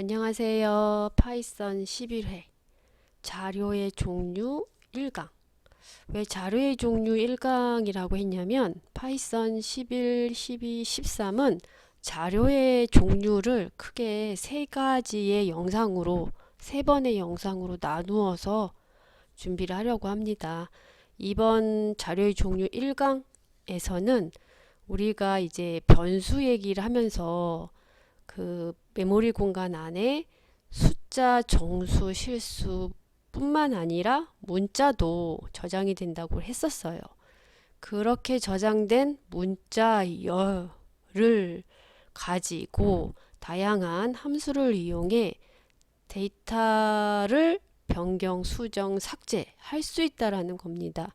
안녕하세요. 파이썬 11회 자료의 종류 1강 왜 자료의 종류 1강이라고 했냐면 파이썬 11, 12, 13은 자료의 종류를 크게 세 가지의 영상으로 세 번의 영상으로 나누어서 준비를 하려고 합니다. 이번 자료의 종류 1강에서는 우리가 이제 변수 얘기를 하면서 그 메모리 공간 안에 숫자, 정수, 실수 뿐만 아니라 문자도 저장이 된다고 했었어요. 그렇게 저장된 문자열을 가지고 다양한 함수를 이용해 데이터를 변경, 수정, 삭제할 수 있다라는 겁니다.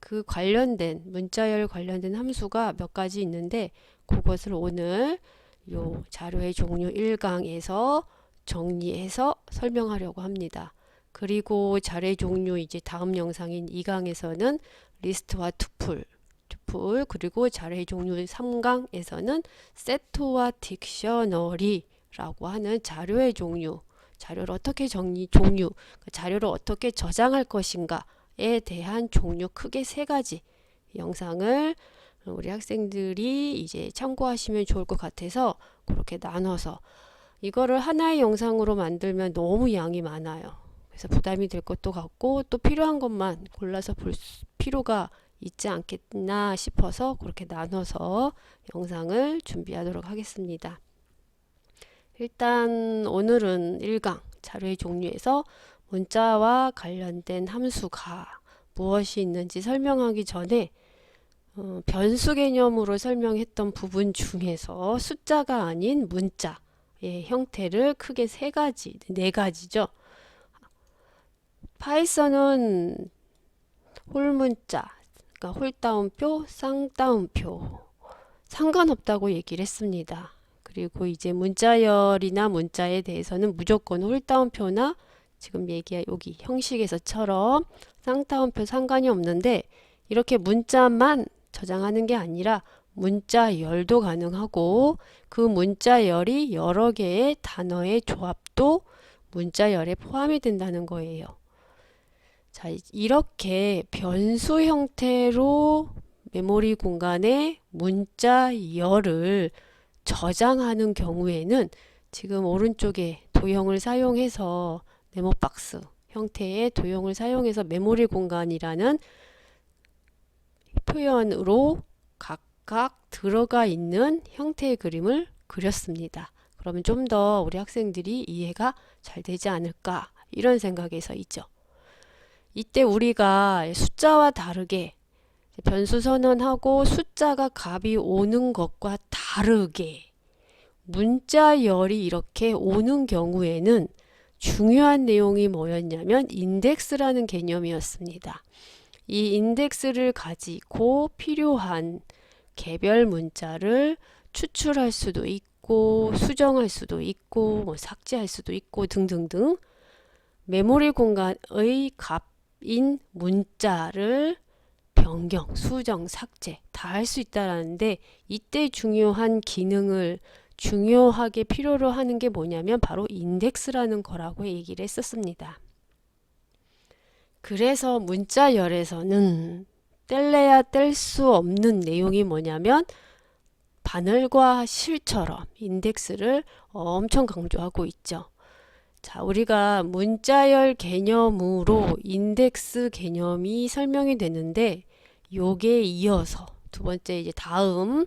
그 관련된 문자열 관련된 함수가 몇 가지 있는데 그것을 오늘 요 자료의 종류 1강에서 정리해서 설명하려고 합니다. 그리고 자료의 종류 이제 다음 영상인 2강에서는 리스트와 투풀, 투풀 그리고 자료의 종류 3강에서는 세트와 딕셔너리라고 하는 자료의 종류, 자료를 어떻게 정리, 종류, 그 자료를 어떻게 저장할 것인가에 대한 종류 크게 세 가지 영상을 우리 학생들이 이제 참고하시면 좋을 것 같아서 그렇게 나눠서 이거를 하나의 영상으로 만들면 너무 양이 많아요. 그래서 부담이 될 것도 같고 또 필요한 것만 골라서 볼 필요가 있지 않겠나 싶어서 그렇게 나눠서 영상을 준비하도록 하겠습니다. 일단 오늘은 1강 자료의 종류에서 문자와 관련된 함수가 무엇이 있는지 설명하기 전에 어, 변수 개념으로 설명했던 부분 중에서 숫자가 아닌 문자의 형태를 크게 세 가지, 네 가지죠. 파이썬은 홀문자, 그러니까 홀다운표, 쌍따옴표 상관없다고 얘기를 했습니다. 그리고 이제 문자열이나 문자에 대해서는 무조건 홀다운표나 지금 얘기한 여기 형식에서처럼 쌍따옴표 상관이 없는데 이렇게 문자만 저장하는 게 아니라 문자열도 가능하고 그 문자열이 여러 개의 단어의 조합도 문자열에 포함이 된다는 거예요. 자, 이렇게 변수 형태로 메모리 공간에 문자열을 저장하는 경우에는 지금 오른쪽에 도형을 사용해서 네모 박스 형태의 도형을 사용해서 메모리 공간이라는 표현으로 각각 들어가 있는 형태의 그림을 그렸습니다. 그러면 좀 더 우리 학생들이 이해가 잘 되지 않을까 이런 생각에서 있죠. 이때 우리가 숫자와 다르게 변수 선언하고 숫자가 값이 오는 것과 다르게 문자열이 이렇게 오는 경우에는 중요한 내용이 뭐였냐면 인덱스라는 개념이었습니다. 이 인덱스를 가지고 필요한 개별 문자를 추출할 수도 있고 수정할 수도 있고 뭐 삭제할 수도 있고 등등등 메모리 공간의 값인 문자를 변경, 수정, 삭제 다 할 수 있다라는데 이때 중요한 기능을 중요하게 필요로 하는 게 뭐냐면 바로 인덱스라는 거라고 얘기를 했었습니다. 그래서 문자열에서는 뗄래야 뗄 수 없는 내용이 뭐냐면 바늘과 실처럼 인덱스를 엄청 강조하고 있죠. 자, 우리가 문자열 개념으로 인덱스 개념이 설명이 되는데 요게 이어서 두 번째 이제 다음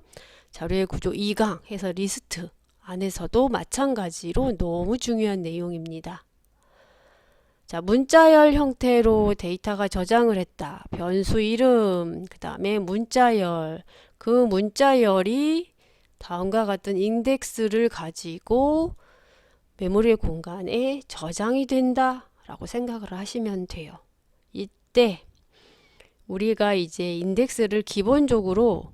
자료의 구조 2강 해서 리스트 안에서도 마찬가지로 너무 중요한 내용입니다. 자, 문자열 형태로 데이터가 저장을 했다. 변수 이름, 그 다음에 문자열. 그 문자열이 다음과 같은 인덱스를 가지고 메모리 공간에 저장이 된다. 라고 생각을 하시면 돼요. 이때 우리가 이제 인덱스를 기본적으로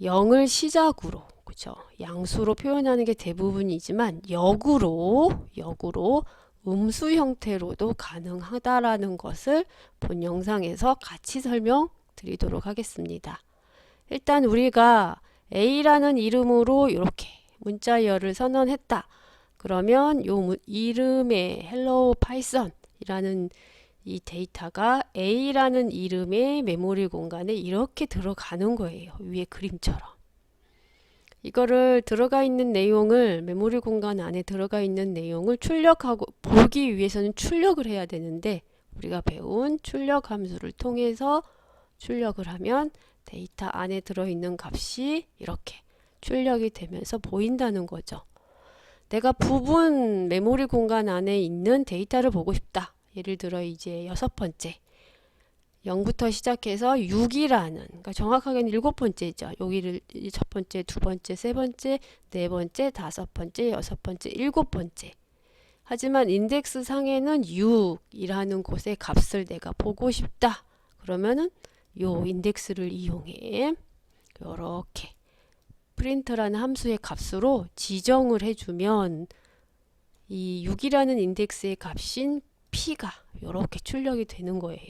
0을 시작으로 그죠? 양수로 표현하는 게 대부분이지만 역으로 역으로 음수 형태로도 가능하다라는 것을 본 영상에서 같이 설명드리도록 하겠습니다. 일단 우리가 A라는 이름으로 이렇게 문자열을 선언했다. 그러면 요 문- 이름의 hello python이라는 이 데이터가 A라는 이름의 메모리 공간에 이렇게 들어가는 거예요. 위에 그림처럼. 이거를 들어가 있는 내용을 메모리 공간 안에 들어가 있는 내용을 출력하고 보기 위해서는 출력을 해야 되는데 우리가 배운 출력 함수를 통해서 출력을 하면 데이터 안에 들어있는 값이 이렇게 출력이 되면서 보인다는 거죠. 내가 부분 메모리 공간 안에 있는 데이터를 보고 싶다. 예를 들어 이제 여섯 번째 0부터 시작해서 6이라는 그러니까 정확하게는 일곱 번째죠. 여기를 이첫 번째, 두 번째, 세 번째, 네 번째, 다섯 번째, 여섯 번째, 일곱 번째. 하지만 인덱스 상에는 6이라는 곳의 값을 내가 보고 싶다. 그러면은 요 인덱스를 이용해 요렇게 프린트라는 함수의 값으로 지정을 해주면 이 6이라는 인덱스의 값인 p가 요렇게 출력이 되는 거예요.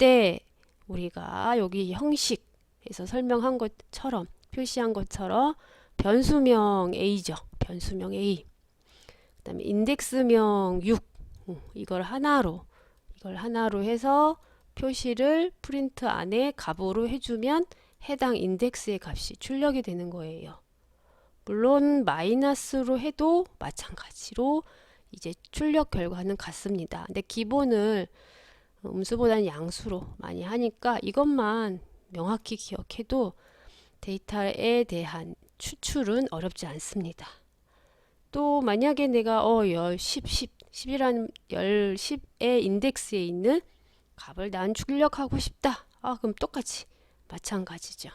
이때 우리가 여기 형식에서 설명한 것처럼 표시한 것처럼 변수명 a죠. 변수명 a. 그 다음에 인덱스명 6. 음, 이걸 하나로 이걸 하나로 해서 표시를 프린트 안에 값으로 해주면 해당 인덱스의 값이 출력이 되는 거예요. 물론 마이너스로 해도 마찬가지로 이제 출력 결과는 같습니다. 근데 기본을 음수보다는 양수로 많이 하니까 이것만 명확히 기억해도 데이터에 대한 추출은 어렵지 않습니다. 또 만약에 내가 어, 열 10, 10, 10이라는 열 10의 인덱스에 있는 값을 난 출력하고 싶다. 아, 그럼 똑같이 마찬가지죠.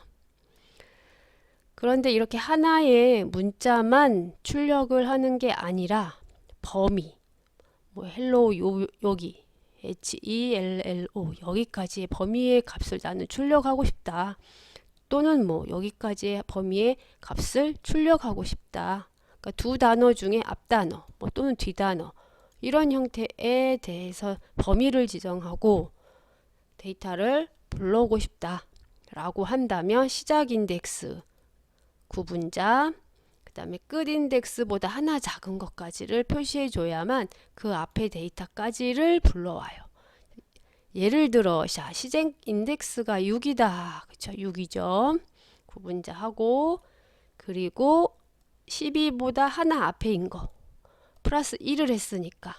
그런데 이렇게 하나의 문자만 출력을 하는 게 아니라 범위, 뭐 hello 요, 여기 h e l l o 여기까지의 범위의 값을 나는 출력하고 싶다. 또는 뭐 여기까지의 범위의 값을 출력하고 싶다. 그러니까 두 단어 중에 앞 단어, 뭐 또는 뒤 단어 이런 형태에 대해서 범위를 지정하고 데이터를 불러오고 싶다라고 한다면 시작 인덱스 구분자 그 다음에 끝 인덱스보다 하나 작은 것까지를 표시해 줘야만 그 앞에 데이터까지를 불러와요. 예를 들어 자 시작 인덱스가 6이다. 그쵸 6이죠. 구분자하고 그리고 12보다 하나 앞에인 거 플러스 1을 했으니까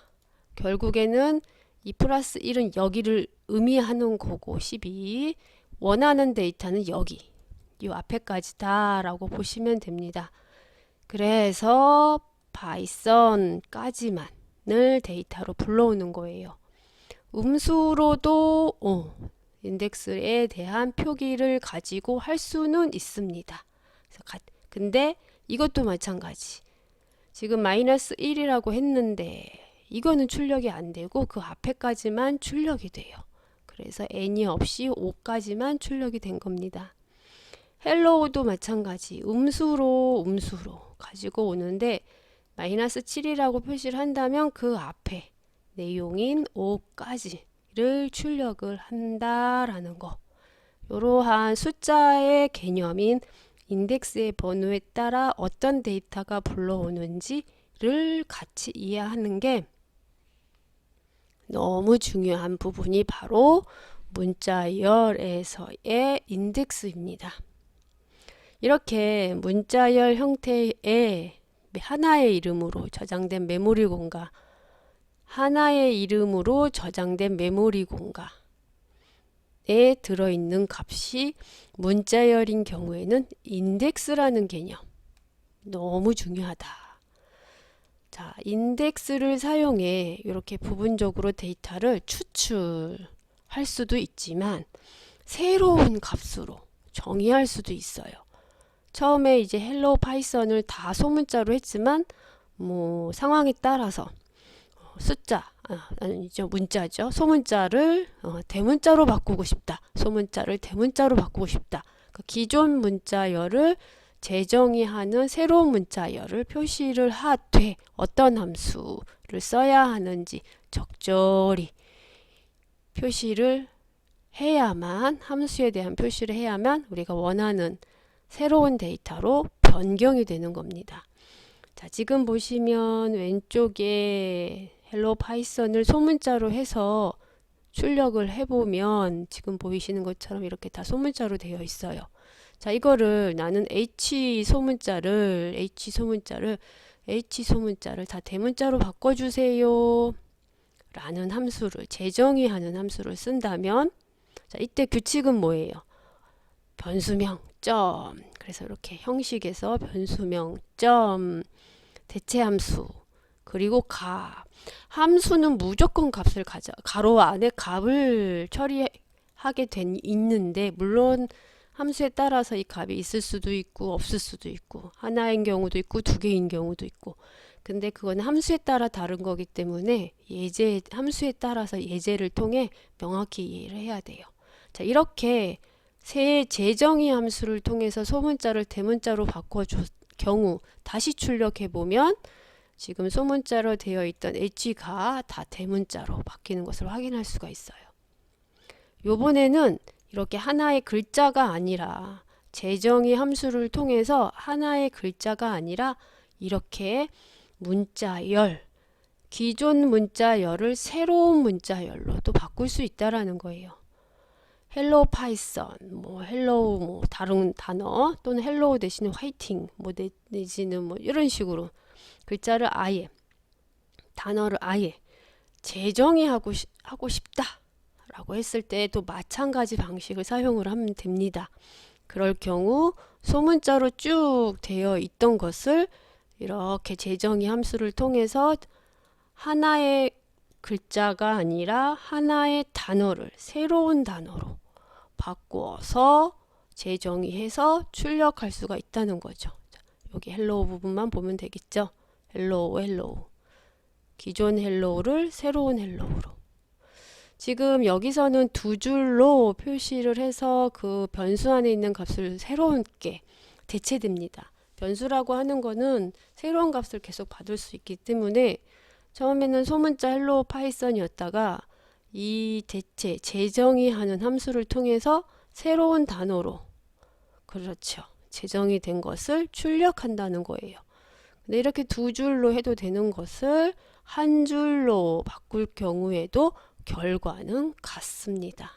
결국에는 이 플러스 1은 여기를 의미하는 거고 12 원하는 데이터는 여기 이 앞에까지다 라고 보시면 됩니다. 그래서 바이썬까지만을 데이터로 불러오는 거예요. 음수로도 어, 인덱스에 대한 표기를 가지고 할 수는 있습니다. 근데 이것도 마찬가지. 지금 마이너스 1이라고 했는데 이거는 출력이 안 되고 그 앞에까지만 출력이 돼요. 그래서 n이 없이 5까지만 출력이 된 겁니다. 헬로우도 마찬가지. 음수로 음수로 가지고 오는데 마이너스 7이라고 표시를 한다면 그 앞에 내용인 5까지를 출력을 한다라는 거. 이러한 숫자의 개념인 인덱스의 번호에 따라 어떤 데이터가 불러오는지를 같이 이해하는 게 너무 중요한 부분이 바로 문자열에서의 인덱스입니다. 이렇게 문자열 형태의 하나의 이름으로 저장된 메모리 공간, 하나의 이름으로 저장된 메모리 공간에 들어있는 값이 문자열인 경우에는 인덱스라는 개념. 너무 중요하다. 자, 인덱스를 사용해 이렇게 부분적으로 데이터를 추출할 수도 있지만 새로운 값으로 정의할 수도 있어요. 처음에 이제 헬로 파이썬을 다 소문자로 했지만 뭐 상황에 따라서 숫자 아, 아니죠 문자죠. 소문자를 어, 대문자로 바꾸고 싶다. 소문자를 대문자로 바꾸고 싶다. 그 기존 문자열을 재정의하는 새로운 문자열을 표시를 하되 어떤 함수를 써야 하는지 적절히 표시를 해야만 함수에 대한 표시를 해야만 우리가 원하는 새로운 데이터로 변경이 되는 겁니다. 자, 지금 보시면 왼쪽에 헬로 파이썬을 소문자로 해서 출력을 해보면 지금 보이시는 것처럼 이렇게 다 소문자로 되어 있어요. 자, 이거를 나는 H 소문자를 H 소문자를 H 소문자를 다 대문자로 바꿔주세요. 라는 함수를 재정의하는 함수를 쓴다면 자, 이때 규칙은 뭐예요? 변수명 점. 그래서 이렇게 형식에서 변수명 점 대체 함수 그리고 값 함수는 무조건 값을 가져 가로 안에 값을 처리하게 된 있는데 물론 함수에 따라서 이 값이 있을 수도 있고 없을 수도 있고 하나인 경우도 있고 두 개인 경우도 있고. 근데 그건 함수에 따라 다른 거기 때문에 예제 함수에 따라서 예제를 통해 명확히 이해를 해야 돼요. 자 이렇게 세 재정의 함수를 통해서 소문자를 대문자로 바꿔줄 경우 다시 출력해 보면 지금 소문자로 되어 있던 h가 다 대문자로 바뀌는 것을 확인할 수가 있어요. 요번에는 이렇게 하나의 글자가 아니라 재정의 함수를 통해서 하나의 글자가 아니라 이렇게 문자열 기존 문자열을 새로운 문자열로 또 바꿀 수 있다라는 거예요. 헬로 파이썬, 뭐 헬로우 뭐 다른 단어 또는 헬로우 대신에 화이팅 뭐 내, 내지는 뭐 이런 식으로 글자를 아예 단어를 아예 재정의하고 시, 하고 싶다라고 했을 때또 마찬가지 방식을 사용을 하면 됩니다. 그럴 경우 소문자로 쭉 되어 있던 것을 이렇게 재정의 함수를 통해서 하나의 글자가 아니라 하나의 단어를 새로운 단어로 바꾸어서 재정의해서 출력할 수가 있다는 거죠. 여기 헬로우 부분만 보면 되겠죠. 헬로우 헬로우 기존 헬로우를 새로운 헬로우로 지금 여기서는 두 줄로 표시를 해서 그 변수 안에 있는 값을 새롭게 대체됩니다. 변수라고 하는 거는 새로운 값을 계속 받을 수 있기 때문에 처음에는 소문자 헬로 파이썬이었다가 이 대체 재정의하는 함수를 통해서 새로운 단어로 그렇죠. 재정이 된 것을 출력한다는 거예요. 근데 이렇게 두 줄로 해도 되는 것을 한 줄로 바꿀 경우에도 결과는 같습니다.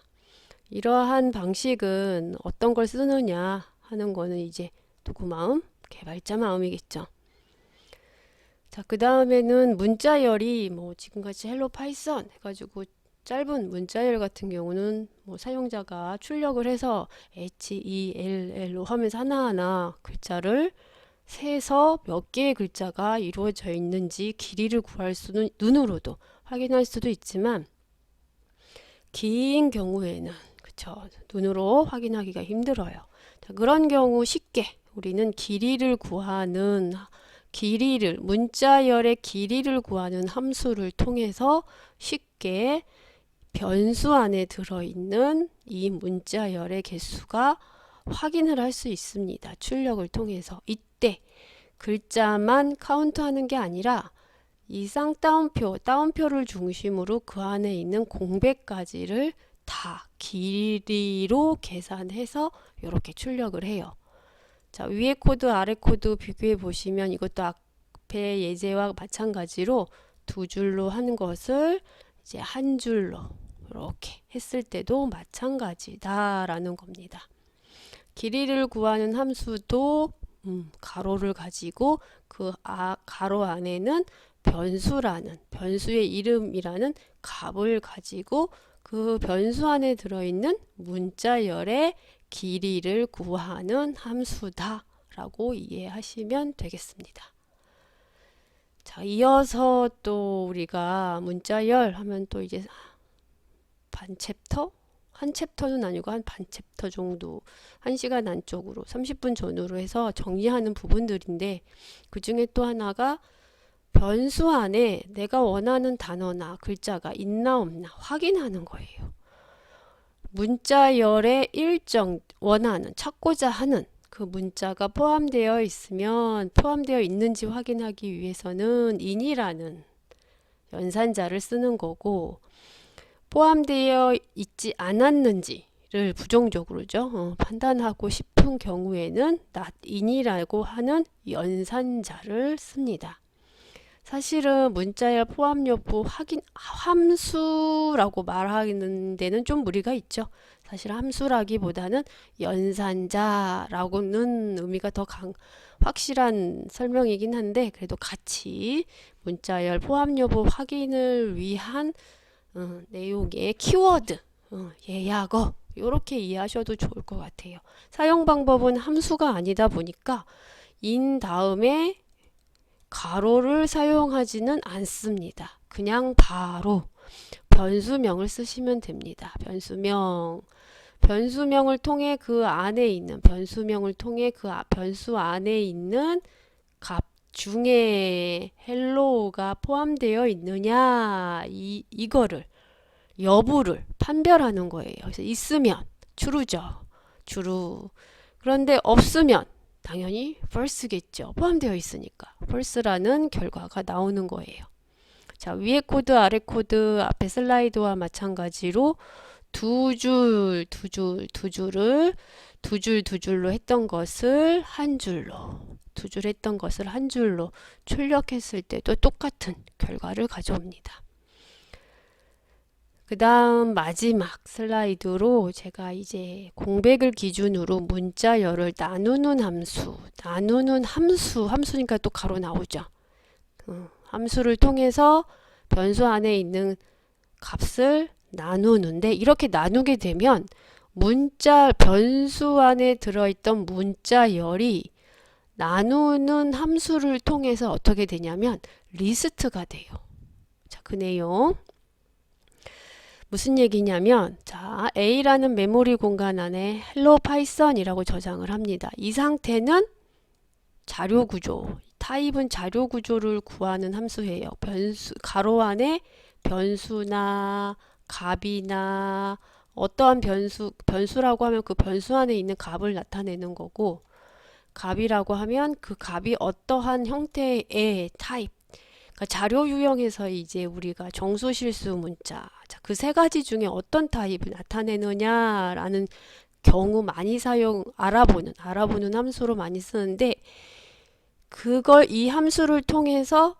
이러한 방식은 어떤 걸 쓰느냐 하는 거는 이제 누구 마음? 개발자 마음이겠죠. 자, 그 다음에는 문자열이 뭐 지금같이 헬로 파이썬 해가지고 짧은 문자열 같은 경우는 뭐 사용자가 출력을 해서 H, E, L, L로 하면서 하나하나 글자를 세서 몇 개의 글자가 이루어져 있는지 길이를 구할 수는 눈으로도 확인할 수도 있지만 긴 경우에는 그쵸 눈으로 확인하기가 힘들어요. 자, 그런 경우 쉽게 우리는 길이를 구하는 길이를 문자열의 길이를 구하는 함수를 통해서 쉽게 변수 안에 들어있는 이 문자열의 개수가 확인을 할 수 있습니다. 출력을 통해서 이때 글자만 카운트하는 게 아니라 이 쌍따옴표, 따옴표를 중심으로 그 안에 있는 공백까지를 다 길이로 계산해서 이렇게 출력을 해요. 자, 위에 코드, 아래 코드 비교해 보시면 이것도 앞에 예제와 마찬가지로 두 줄로 하는 것을 이제 한 줄로 이렇게 했을 때도 마찬가지다라는 겁니다. 길이를 구하는 함수도 음, 가로를 가지고 그 아, 가로 안에는 변수라는 변수의 이름이라는 값을 가지고 그 변수 안에 들어있는 문자열의 길이를 구하는 함수다 라고 이해하시면 되겠습니다. 자, 이어서 또 우리가 문자열 하면 또 이제 반 챕터? 한 챕터는 아니고 한 반 챕터 정도, 한 시간 안쪽으로 30분 전후로 해서 정리하는 부분들인데 그 중에 또 하나가 변수 안에 내가 원하는 단어나 글자가 있나 없나 확인하는 거예요. 문자열의 일정 원하는 찾고자 하는 그 문자가 포함되어 있으면 포함되어 있는지 확인하기 위해서는 in이라는 연산자를 쓰는 거고 포함되어 있지 않았는지 를 부정적으로죠. 어, 판단하고 싶은 경우에는 not인이라고 하는 연산자를 씁니다. 사실은 문자열 포함 여부 확인 함수라고 말하는 데는 좀 무리가 있죠. 사실 함수라기보다는 연산자라고는 의미가 더 강, 확실한 설명이긴 한데 그래도 같이 문자열 포함 여부 확인을 위한 어, 내용의 키워드 어, 예약어 이렇게 이해하셔도 좋을 것 같아요. 사용 방법은 함수가 아니다 보니까 인 다음에 가로를 사용하지는 않습니다. 그냥 바로 변수명을 쓰시면 됩니다. 변수명. 변수명을 통해 그 안에 있는 변수명을 통해 그 아- 변수 안에 있는 값 중에 헬로우가 포함되어 있느냐 이 이거를 여부를 판별하는 거예요. 그래서 있으면 true죠. true. 그런데 없으면 당연히 false겠죠. 포함되어 있으니까 false라는 결과가 나오는 거예요. 자, 위에 코드, 아래 코드, 앞에 슬라이드와 마찬가지로 두 줄, 두 줄, 두 줄을 두 줄, 두 줄로 했던 것을 한 줄로, 두 줄 했던 것을 한 줄로 출력했을 때도 똑같은 결과를 가져옵니다. 그 다음 마지막 슬라이드로 제가 이제 공백을 기준으로 문자열을 나누는 함수, 나누는 함수, 함수니까 또 가로 나오죠. 어, 함수를 통해서 변수 안에 있는 값을 나누는데 이렇게 나누게 되면 문자 변수 안에 들어있던 문자열이 나누는 함수를 통해서 어떻게 되냐면 리스트가 돼요. 자, 그 내용 무슨 얘기냐면 자 A라는 메모리 공간 안에 hello python이라고 저장을 합니다. 이 상태는 자료 구조 타입은 자료 구조를 구하는 함수예요. 변수 가로 안에 변수나 값이나 어떠한 변수 변수라고 하면 그 변수 안에 있는 값을 나타내는 거고 값이라고 하면 그 값이 어떠한 형태의 타입 그러니까 자료 유형에서 이제 우리가 정수 실수 문자 그 세 가지 중에 어떤 타입을 나타내느냐라는 경우 많이 사용 알아보는 알아보는 함수로 많이 쓰는데 그걸 이 함수를 통해서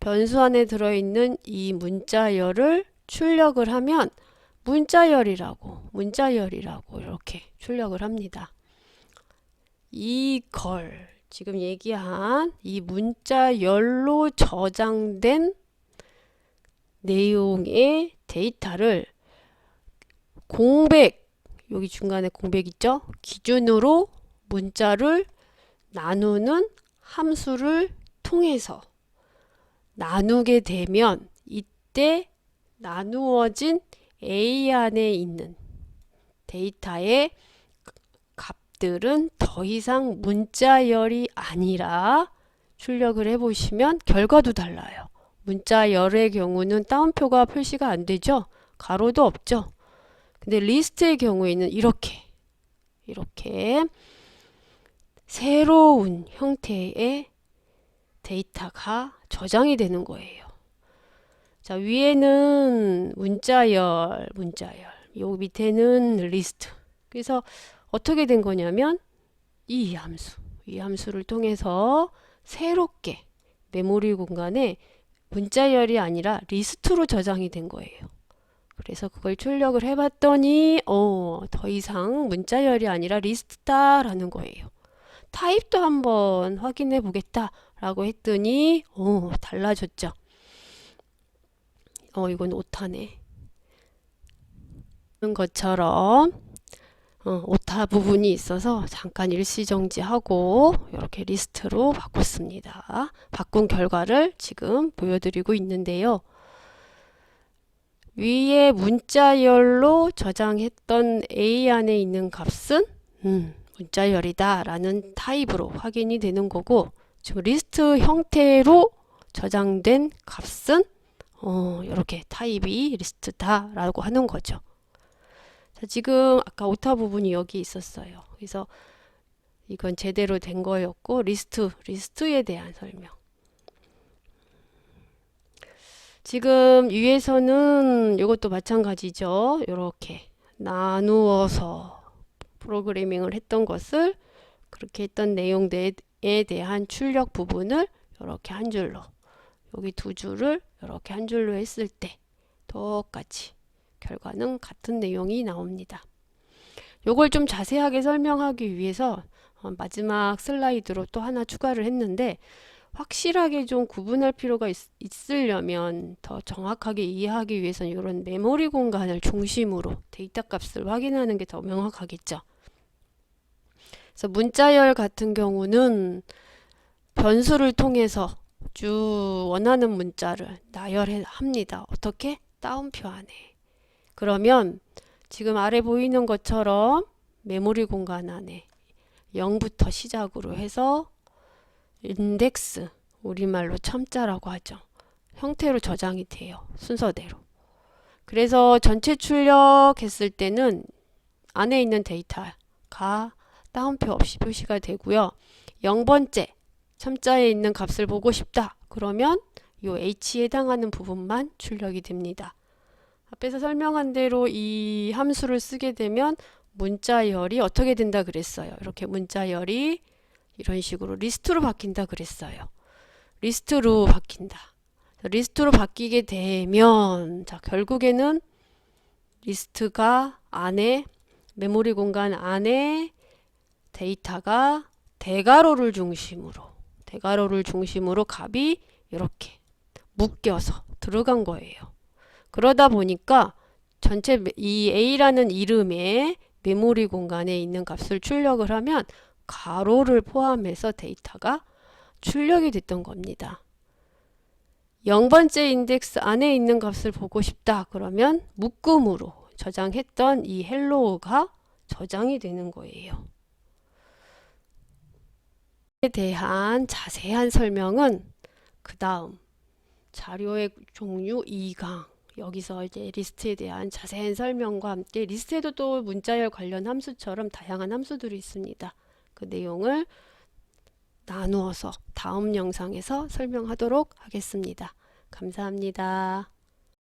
변수 안에 들어있는 이 문자열을 출력을 하면 문자열이라고 문자열이라고 이렇게 출력을 합니다. 이걸 지금 얘기한 이 문자열로 저장된 내용의 데이터를 공백 여기 중간에 공백 있죠? 기준으로 문자를 나누는 함수를 통해서 나누게 되면 이때 나누어진 A 안에 있는 데이터의 값들은 더 이상 문자열이 아니라 출력을 해보시면 결과도 달라요. 문자열의 경우는 따옴표가 표시가 안 되죠. 가로도 없죠. 근데 리스트의 경우에는 이렇게 이렇게 새로운 형태의 데이터가 저장이 되는 거예요. 자, 위에는 문자열, 문자열. 요 밑에는 리스트. 그래서 어떻게 된 거냐면 이 함수, 이 함수를 통해서 새롭게 메모리 공간에 문자열이 아니라 리스트로 저장이 된 거예요. 그래서 그걸 출력을 해봤더니 어, 더 이상 문자열이 아니라 리스트다라는 거예요. 타입도 한번 확인해 보겠다라고 했더니 어, 달라졌죠. 어, 이건 오타네. 것처럼 어, 오타 부분이 있어서 잠깐 일시 정지하고 이렇게 리스트로 바꿨습니다. 바꾼 결과를 지금 보여드리고 있는데요. 위에 문자열로 저장했던 A 안에 있는 값은 음, 문자열이다 라는 타입으로 확인이 되는 거고 지금 리스트 형태로 저장된 값은 어, 이렇게 타입이 리스트다 라고 하는 거죠. 자, 지금 아까 오타 부분이 여기 있었어요. 그래서 이건 제대로 된 거였고 리스트, 리스트에 대한 설명. 지금 위에서는 이것도 마찬가지죠. 이렇게 나누어서 프로그래밍을 했던 것을 그렇게 했던 내용에 대한 출력 부분을 이렇게 한 줄로 여기 두 줄을 이렇게 한 줄로 했을 때 똑같이 결과는 같은 내용이 나옵니다. 요걸 좀 자세하게 설명하기 위해서 어, 마지막 슬라이드로 또 하나 추가를 했는데 확실하게 좀 구분할 필요가 있, 있으려면 더 정확하게 이해하기 위해서는 이런 메모리 공간을 중심으로 데이터 값을 확인하는 게 더 명확하겠죠. 그래서 문자열 같은 경우는 변수를 통해서 쭉 원하는 문자를 나열합니다. 어떻게? 따옴표 안에. 그러면 지금 아래 보이는 것처럼 메모리 공간 안에 0부터 시작으로 해서 인덱스 우리말로 첨자라고 하죠. 형태로 저장이 돼요. 순서대로. 그래서 전체 출력했을 때는 안에 있는 데이터가 따옴표 없이 표시가 되고요. 0번째 첨자에 있는 값을 보고 싶다. 그러면 요 h에 해당하는 부분만 출력이 됩니다. 앞에서 설명한 대로 이 함수를 쓰게 되면 문자열이 어떻게 된다 그랬어요. 이렇게 문자열이 이런 식으로 리스트로 바뀐다 그랬어요. 리스트로 바뀐다. 리스트로 바뀌게 되면 자 결국에는 리스트가 안에 메모리 공간 안에 데이터가 대괄호를 중심으로 대괄호를 중심으로 값이 이렇게 묶여서 들어간 거예요. 그러다 보니까 전체 메- 이 A라는 이름의 메모리 공간에 있는 값을 출력을 하면 가로를 포함해서 데이터가 출력이 됐던 겁니다. 0번째 인덱스 안에 있는 값을 보고 싶다. 그러면 묶음으로 저장했던 이 헬로우가 저장이 되는 거예요. 에 대한 자세한 설명은 그 다음 자료의 종류 2강 여기서 이제 리스트에 대한 자세한 설명과 함께 리스트에도 또 문자열 관련 함수처럼 다양한 함수들이 있습니다. 그 내용을 나누어서 다음 영상에서 설명하도록 하겠습니다. 감사합니다.